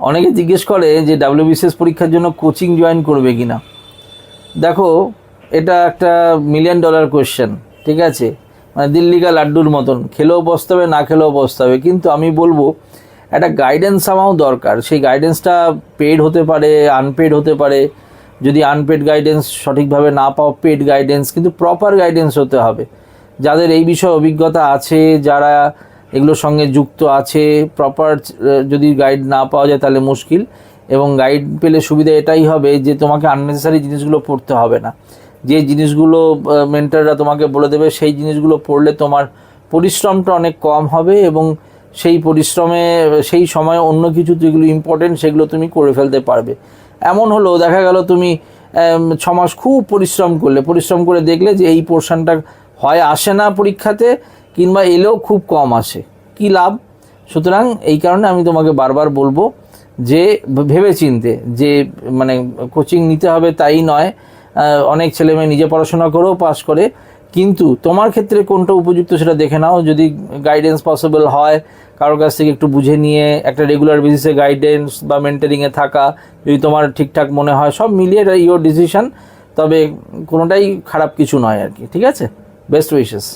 অনেকে জিজ্ঞেস করে যে ডাব্লিউবিসিএস পরীক্ষার জন্য কোচিং জয়েন করবে কি না দেখো, এটা একটা মিলিয়ন ডলার কোয়েশ্চেন ঠিক আছে? মানে দিল্লি কা লাড্ডুর মতন, খেলেও বসতে হবে না খেলেও বসতে হবে কিন্তু আমি বলব, একটা গাইডেন্স আমাও দরকার। সেই গাইডেন্সটা পেড হতে পারে আনপেড হতে পারে। যদি আনপেড গাইডেন্স সঠিকভাবে না পাও পেড গাইডেন্স কিন্তু প্রপার গাইডেন্স হতে হবে। যাদের এই বিষয়ে অভিজ্ঞতা আছে, যারা এগুলোর সঙ্গে যুক্ত আছে প্রপার যদি গাইড না পাওয়া যায় তাহলে মুশকিল। এবং গাইড পেলে সুবিধা এটাই হবে যে তোমাকে আননেসেসারি জিনিসগুলো পড়তে হবে না। যে জিনিসগুলো মেন্টাররা তোমাকে বলে দেবে সেই জিনিসগুলো পড়লে তোমার পরিশ্রমটা অনেক কম হবে এবং সেই পরিশ্রমে সেই সময় অন্য কিছু যেগুলো ইম্পর্টেন্ট সেগুলো তুমি করে ফেলতে পারবে। এমন হলো দেখা গেল তুমি আম, ছ মাস খুব পরিশ্রম করলে। পরিশ্রম করে দেখলে যে এই পোর্শনটা হয় আসে না পরীক্ষাতে কিংবা এলেও খুব কম আসে। কি লাভ? সুতরাং এই কারণে আমি তোমাকে বারবার বলব যে ভেবে চিনতে যে মানে কোচিং নিতে হবে তাই নয়। অনেক ছেলে মেয়ে নিজে পড়াশোনা করেও পাস করে। কিন্তু তোমার ক্ষেত্রে কোনটা উপযুক্ত সেটা দেখে নাও। যদি গাইডেন্স পসিবল হয়, কারোর কাছ থেকে একটু বুঝে নিয়ে, একটা রেগুলার বেসিসে গাইডেন্স বা মেন্টারিংয়ে থাকা, যদি তোমার ঠিকঠাক মনে হয়, সব মিলিয়ে এটা ইয়োর ডিসিশন তবে কোনোটাই খারাপ কিছু নয় আর কি। ঠিক আছে? Best wishes